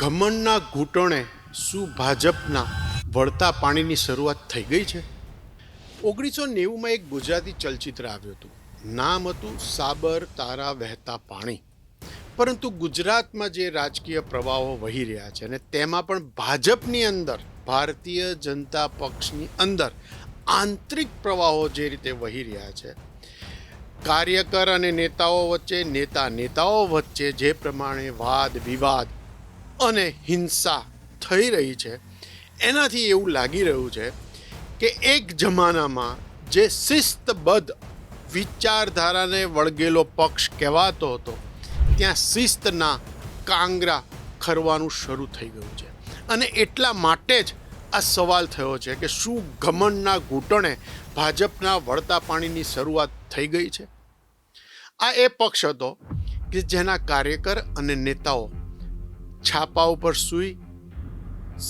ઘમંડના ઘૂંટણે શું ભાજપના વળતા પાણીની શરૂઆત થઈ ગઈ છે? ઓગણીસો નેવુંમાં એક ગુજરાતી ચલચિત્ર આવ્યું હતું. નામ હતું સાબર તારા વહેતા પાણી. પરંતુ ગુજરાતમાં જે રાજકીય પ્રવાહો વહી રહ્યા છે અને તેમાં પણ ભાજપની અંદર, ભારતીય જનતા પક્ષની અંદર આંતરિક પ્રવાહો જે રીતે વહી રહ્યા છે, કાર્યકર અને નેતાઓ વચ્ચે નેતા નેતાઓ વચ્ચે જે પ્રમાણે વાદ વિવાદ અને હિંસા થઈ રહી છે. એનાથી એવું લાગી રહ્યું છે કે એક જમાનામાં જે શિસ્તબદ્ધ વિચારધારાને વળગેલો પક્ષ કહેવાતો હતો, ત્યાં શિસ્તના કાંગરા ખરવાનું શરૂ થઈ ગયું છે. અને એટલા માટે જ આ સવાલ થયો છે કે શું ઘમંડના ઘૂંટણે ભાજપના વળતા પાણીની શરૂઆત થઈ ગઈ છે? આ એ પક્ષ હતો કે જેના કાર્યકર અને નેતાઓ છાપા ઉપર સૂઈ,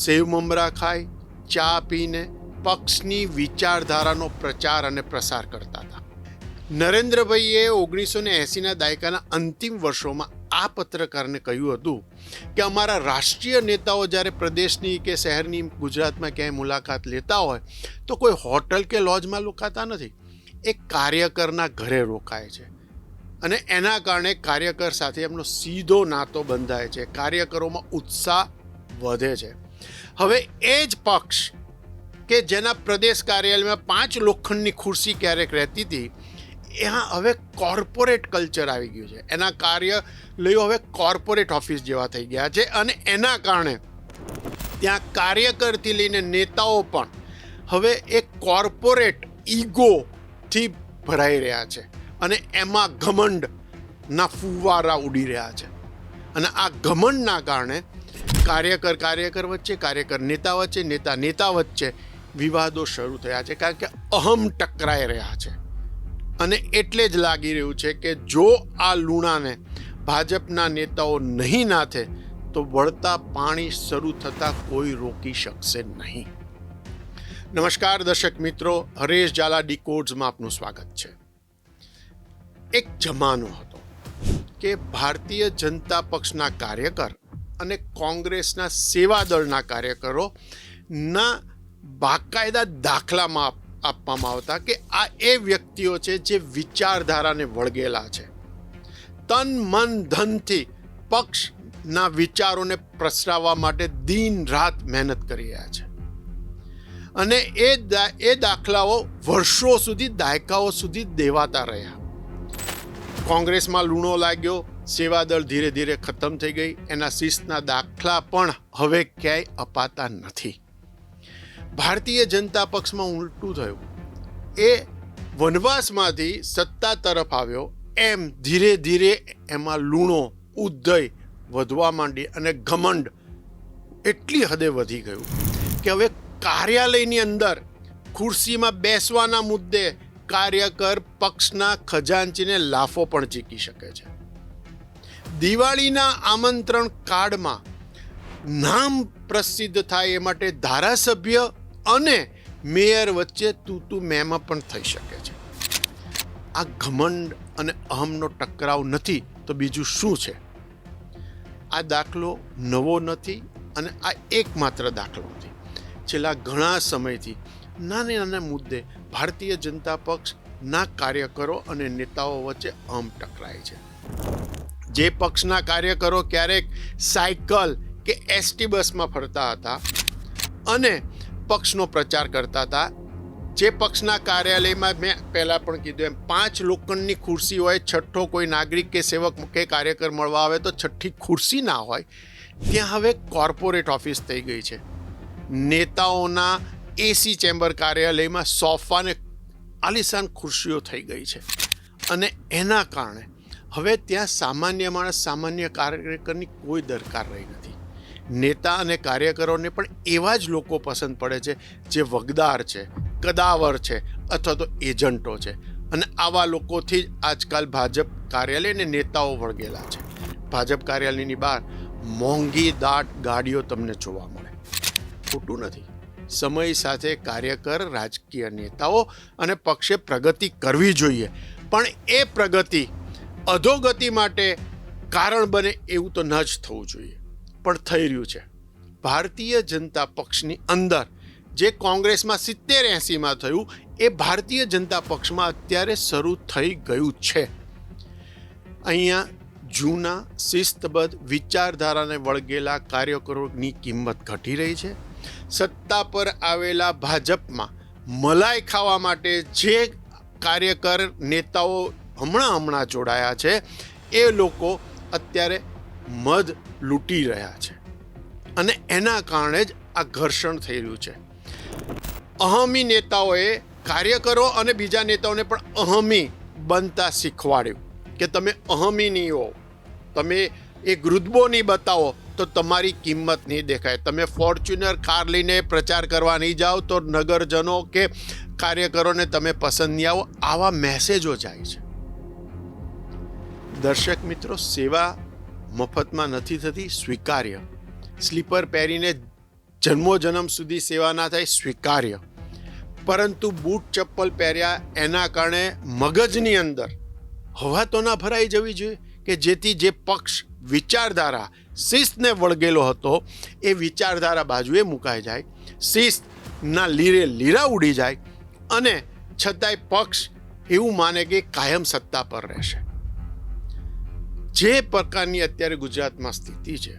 સેવ મમરા ખાઈ, ચા પીને પક્ષની વિચારધારાનો પ્રચાર અને પ્રસાર કરતા હતા. નરેન્દ્રભાઈએ ઓગણીસો ને એંસીના દાયકાના અંતિમ વર્ષોમાં આ પત્રકારને કહ્યું હતું કે અમારા રાષ્ટ્રીય નેતાઓ જ્યારે પ્રદેશની કે શહેરની ગુજરાતમાં ક્યાંય મુલાકાત લેતા હોય, તો કોઈ હોટલ કે લોજમાં રોકાતા નથી. એ કાર્યકરના ઘરે રોકાય છે. અને એના કારણે કાર્યકર સાથે એમનો સીધો નાતો બંધાય છે. કાર્યકરોમાં ઉત્સાહ વધે છે. હવે એ જ પક્ષ કે જેના પ્રદેશ કાર્યાલયમાં પાંચ લોખંડની ખુરશી ક્યારેક રહેતી હતી, એમાં હવે કોર્પોરેટ કલ્ચર આવી ગયું છે. એના કાર્યાલયો હવે કોર્પોરેટ ઓફિસ જેવા થઈ ગયા છે અને એના કારણે ત્યાં કાર્યકરથી લઈને નેતાઓ પણ હવે એક કોર્પોરેટ ઈગોથી ભરાઈ રહ્યા છે. અને એમાં ઘમંડના ફુવારા ઉડી રહ્યા છે. અને આ ઘમંડના કારણે કાર્યકર કાર્યકર વચ્ચે, કાર્યકર નેતા વચ્ચે, નેતા નેતા વચ્ચે વિવાદો શરૂ થયા છે. કારણ કે અહમ ટકરાઈ રહ્યા છે. અને એટલે જ લાગી રહ્યું છે કે જો આ લૂણાને ભાજપના નેતાઓ નહીં નાથે, તો વળતા પાણી શરૂ થતાં કોઈ રોકી શકશે નહીં. નમસ્કાર દર્શક મિત્રો, હરેશ ઝાલા ડીકોડ્સમાં આપનું સ્વાગત છે. એક જમાનો હતો કે ભારતીય જનતા પક્ષના કાર્યકર અને કોંગ્રેસના સેવા દળના કાર્યકરો ના બાકાયદા દાખલામાં આપવામાં આવતા કે આ એ વ્યક્તિઓ છે જે વિચારધારાને વળગેલા છે. તન, મન, ધનથી પક્ષના વિચારોને પ્રસરાવવા માટે દિન રાત મહેનત કરી રહ્યા છે. અને એ એ દાખલાઓ વર્ષો સુધી દાયકાઓ સુધી દેવાતા રહ્યા. કોંગ્રેસમાં લૂણો લાગ્યો સેવાદળ ધીરે ધીરે ખતમ થઈ ગઈ, એના શિસ્તના દાખલા પણ હવે ક્યાંય અપાતા નથી. ભારતીય જનતા પક્ષમાં ઉલટું થયું. એ વનવાસમાંથી સત્તા તરફ આવ્યો, એમ ધીરે ધીરે એમાં લૂણો, ઉદય વધવા માંડી અને ઘમંડ એટલી હદે વધી ગયું કે હવે કાર્યાલયની અંદર ખુરશીમાં બેસવાના મુદ્દે કાર્યકર પક્ષના ખજાનચીને લાફો પણ ચીકી શકે છે. દિવાળીના આમંત્રણ કાર્ડમાં નામ પ્રસિદ્ધ થાય એ માટે ધારાસભ્ય અને મેયર વચ્ચે તું તું મેમાં પણ થઈ શકે છે. આ ઘમંડ અને અહમનો ટકરાવ નથી તો બીજું શું છે? આ દાખલો નવો નથી અને આ એકમાત્ર દાખલો નથી. છેલ્લા ઘણા સમયથી નાના નાના મુદ્દે ભારતીય જનતા પક્ષના કાર્યકરો અને નેતાઓ વચ્ચે અમ ટકરાય છે. જે પક્ષના કાર્યકરો ક્યારેક સાયકલ કે એસટી બસમાં ફરતા હતા અને પક્ષનો પ્રચાર કરતા હતા, જે પક્ષના કાર્યાલયમાં મેં પહેલાં પણ કીધું એમ, પાંચ લોખંડની ખુરશી હોય, છઠ્ઠો કોઈ નાગરિક કે સેવક કે કાર્યકર મળવા આવે તો છઠ્ઠી ખુરશી ના હોય, ત્યાં હવે કોર્પોરેટ ઓફિસ થઈ ગઈ છે. નેતાઓના એસી ચેમ્બર કાર્યાલયમાં સોફાને આલિશાન ખુરશીઓ થઈ ગઈ છે. અને એના કારણે હવે ત્યાં સામાન્ય માણસ સામાન્ય કાર્યકરની કોઈ દરકાર રહી નથી. નેતા અને કાર્યકરોને પણ એવા જ લોકો પસંદ પડે છે જે વગદાર છે, કદાવર છે અથવા તો એજન્ટો છે. અને આવા લોકોથી જ આજકાલ ભાજપ કાર્યાલય અને નેતાઓ વળગેલા છે. ભાજપ કાર્યાલયની બહાર મોંઘી દાટ ગાડીઓ તમને જોવા મળે. ખોટું નથી. સમય સાથે કાર્યકર રાજકીય નેતાઓ અને પક્ષે પ્રગતિ કરવી જોઈએ. પણ એ પ્રગતિ અધોગતિ માટે કારણ બને એવું તો ન જ થવું જોઈએ. પણ થઈ રહ્યું છે. ભારતીય જનતા પક્ષની અંદર જે કોંગ્રેસમાં સિત્તેર એંસીમાં થયું, એ ભારતીય જનતા પક્ષમાં અત્યારે શરૂ થઈ ગયું છે. અહીંયા જૂના શિસ્તબદ્ધ વિચારધારાને વળગેલા કાર્યકરોની કિંમત ઘટી રહી છે. સત્તા પર આવેલા ભાજપમાં મલાઈ ખાવા માટે જે કાર્યકર નેતાઓ હમણાં હમણાં જોડાયા છે, એ લોકો અત્યારે મધ લૂંટી રહ્યા છે. અને એના કારણે જ આ ઘર્ષણ થઈ રહ્યું છે. અહમી નેતાઓએ કાર્યકરો અને બીજા નેતાઓને પણ અહમી બનતા શીખવાડ્યું કે તમે અહમી નહીં હો તમે એક રુદબો નહીં બતાવો તો તમારી કિંમત નહીં દેખાય. તમે ફોર્ચ્યુનર કાર લઈને પ્રચાર કરવા નહીં જાઓ તો નગરજનો કે કાર્યકરોને તમે પસંદ નહીં આવો. આવા મેસેજો જાય છે. દર્શક મિત્રો, સેવા મફતમાં નથી થતી, સ્વીકાર્ય. સ્લીપર પહેરીને જન્મો જન્મ સુધી સેવા ના થાય, સ્વીકાર્ય. પરંતુ બૂટ ચપ્પલ પહેર્યા એના કારણે મગજની અંદર હવા તો ના ભરાઈ જવી જોઈએ કે જેથી જે પક્ષ વિચારધારા શિસ્તને વળગેલો હતો, એ વિચારધારા બાજુએ મુકાઈ જાય. શિસ્તના લીરે લીરા ઉડી જાય અને છતાંય પક્ષ એવું માને કે કાયમ સત્તા પર રહેશે. જે પ્રકારની અત્યારે ગુજરાતમાં સ્થિતિ છે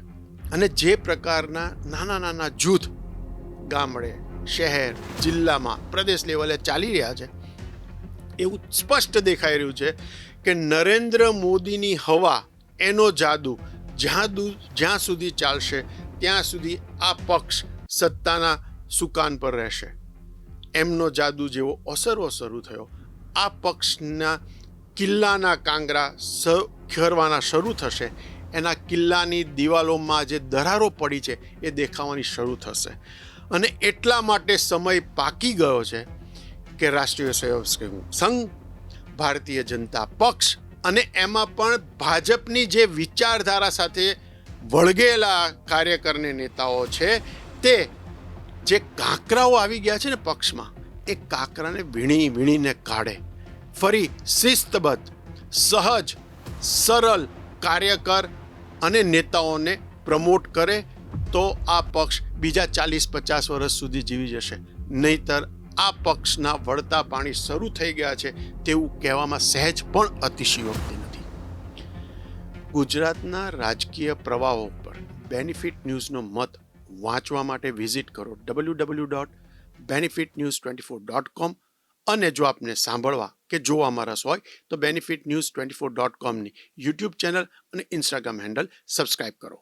અને જે પ્રકારના નાના નાના જૂથ ગામડે, શહેર, જિલ્લામાં, પ્રદેશ લેવલે ચાલી રહ્યા છે, એવું સ્પષ્ટ દેખાઈ રહ્યું છે કે નરેન્દ્ર મોદીની હવા એનો જાદુ જ્યાં જ્યાં સુધી ચાલશે, ત્યાં સુધી આ પક્ષ સત્તાના સુકાન પર રહેશે. એમનો જાદુ જેવો અસરો શરૂ થયો. આ પક્ષના કિલ્લાના કાંગરા ખેરવાના શરૂ થશે. એના કિલ્લાની દિવાલોમાં જે દરારો પડી છે, એ દેખાવાની શરૂ થશે. અને એટલા માટે સમય પાકી ગયો છે કે રાષ્ટ્રીય સ્વયંસેવક સંઘ, ભારતીય જનતા પક્ષ અને એમાં પણ ભાજપની જે વિચારધારા સાથે વળગેલા કાર્યકરને નેતાઓ છે, તે જે કાંકરાઓ આવી ગયા છે ને પક્ષમાં, એ કાંકરાને વીણી વીણીને કાઢે. ફરી શિસ્તબદ્ધ, સહજ, સરળ કાર્યકર અને નેતાઓને પ્રમોટ કરે તો આ પક્ષ બીજા ચાલીસ પચાસ વર્ષ સુધી જીવી જશે. નહીતર આ પક્ષના વળતા પાણી શરૂ થઈ ગયા છે તેવું કહેવામાં સહેજ પણ અતિશયોક્તિ નથી. ગુજરાતના રાજકીય પ્રવાહો પર બેનિફિટ ન્યૂઝનો મત વાંચવા માટે વિઝિટ કરો W W dot benefit news twenty four dot com અને જો આપને સાંભળવા કે જોવામાં રસ હોય તો benefit news twenty four dot કોમની YouTube channel અને ઇન્સ્ટાગ્રામ હેન્ડલ સબસ્ક્રાઈબ કરો.